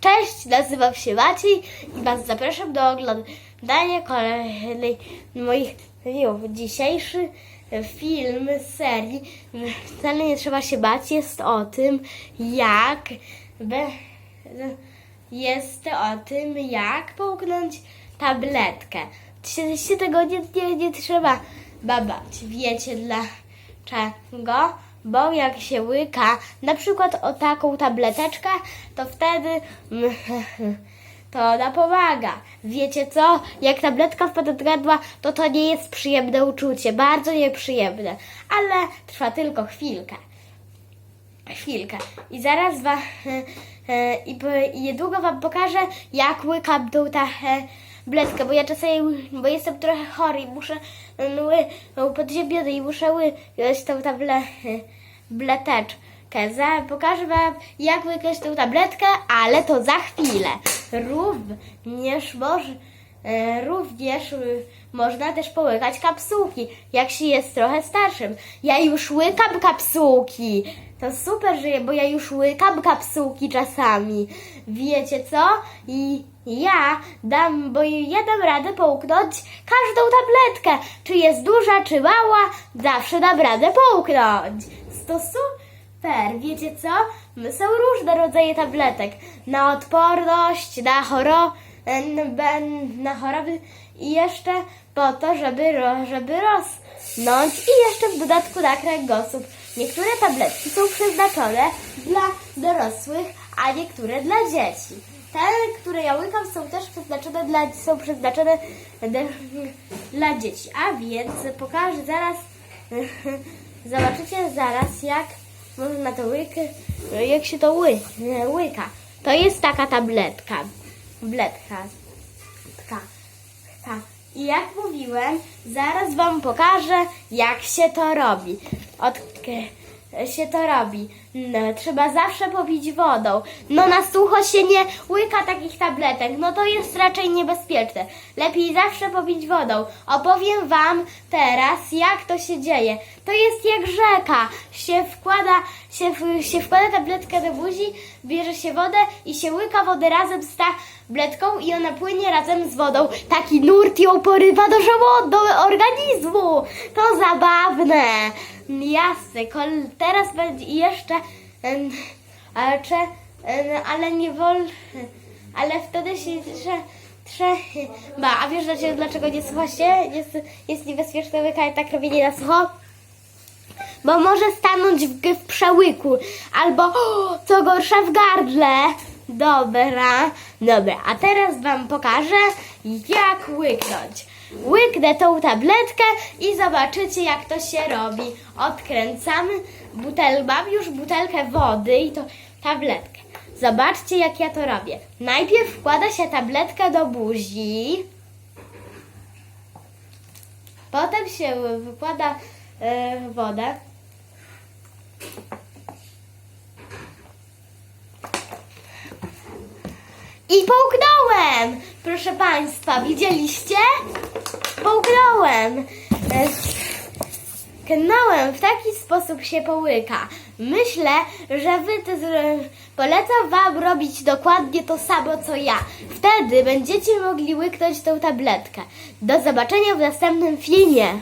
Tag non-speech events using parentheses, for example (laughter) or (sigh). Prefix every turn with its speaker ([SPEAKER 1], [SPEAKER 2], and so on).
[SPEAKER 1] Cześć, nazywam się Maciej i Was zapraszam do oglądania kolejnej moich filmów. Dzisiejszy film z serii Wcale nie trzeba się bać jest o tym, jak jest o tym, jak połknąć tabletkę. Się tego nie, nie, nie trzeba babać. Wiecie dlaczego? Bo jak się łyka na przykład o taką tableteczkę, to wtedy (laughs) to ona pomaga. Wiecie co? Jak tabletka wpada do gardła, to to nie jest przyjemne uczucie. Bardzo nieprzyjemne. Ale trwa tylko chwilkę chwilkę. I zaraz wam (laughs) i, niedługo wam pokażę, jak łykam tą tabletkę, bo ja czasami, bo jestem trochę chory i muszę mm, ły, podziemiony i muszę łykać tą tableteczkę. Za, pokażę wam, jak łykać tą tabletkę, ale to za chwilę. Również może E, Również y, można też połykać kapsułki, jak się jest trochę starszym. Ja już łykam kapsułki. To super, że bo ja już łykam kapsułki czasami. Wiecie co? I ja dam, bo ja dam radę połknąć każdą tabletkę. Czy jest duża, czy mała, zawsze dam radę połknąć. To super. Wiecie co? Są różne rodzaje tabletek. Na odporność, na chorobę na choroby i jeszcze po to, żeby, żeby rosnąć i jeszcze w dodatku na kręgosłup. Niektóre tabletki są przeznaczone dla dorosłych, a niektóre dla dzieci. Te, które ja łykam, są też przeznaczone dla, są przeznaczone (laughs) dla dzieci. A więc pokażę zaraz, (laughs) zobaczycie zaraz, jak można to łyka, jak się to ły, łyka. To jest taka tabletka. Tabletka. Taka. Tak. I jak mówiłem, zaraz Wam pokażę, jak się to robi. Od się to robi. No, trzeba zawsze popić wodą. No na sucho się nie łyka takich tabletek. No to jest raczej niebezpieczne. Lepiej zawsze popić wodą. Opowiem Wam teraz, jak to się dzieje. To jest jak rzeka. Się wkłada, się, się wkłada tabletkę do buzi, bierze się wodę i się łyka wodę razem z tabletką i ona płynie razem z wodą. Taki nurt ją porywa do żołądu, do organizmu. To zabawne. Jasne, teraz będzie jeszcze, ale, nie wolno, ale wtedy się trze, trzeba, a wiesz dlaczego, dlaczego nie sucho się? Jest, jest niebezpieczne łykanie tak robienie na sucho? Bo może stanąć w, w przełyku, albo o, co gorsza w gardle. Dobra, dobra, a teraz Wam pokażę, jak łyknąć. Łyknę tą tabletkę i zobaczycie, jak to się robi. Odkręcamy butel, mam już butelkę wody i to tabletkę. Zobaczcie, jak ja to robię. Najpierw wkłada się tabletkę do buzi. Potem się wykłada e, wodę. I połknąłem! Proszę Państwa, widzieliście? Połknąłem. E, Knąłem, w taki sposób się połyka. Myślę, że wy to polecam wam robić dokładnie to samo co ja. Wtedy będziecie mogli łyknąć tą tabletkę. Do zobaczenia w następnym filmie.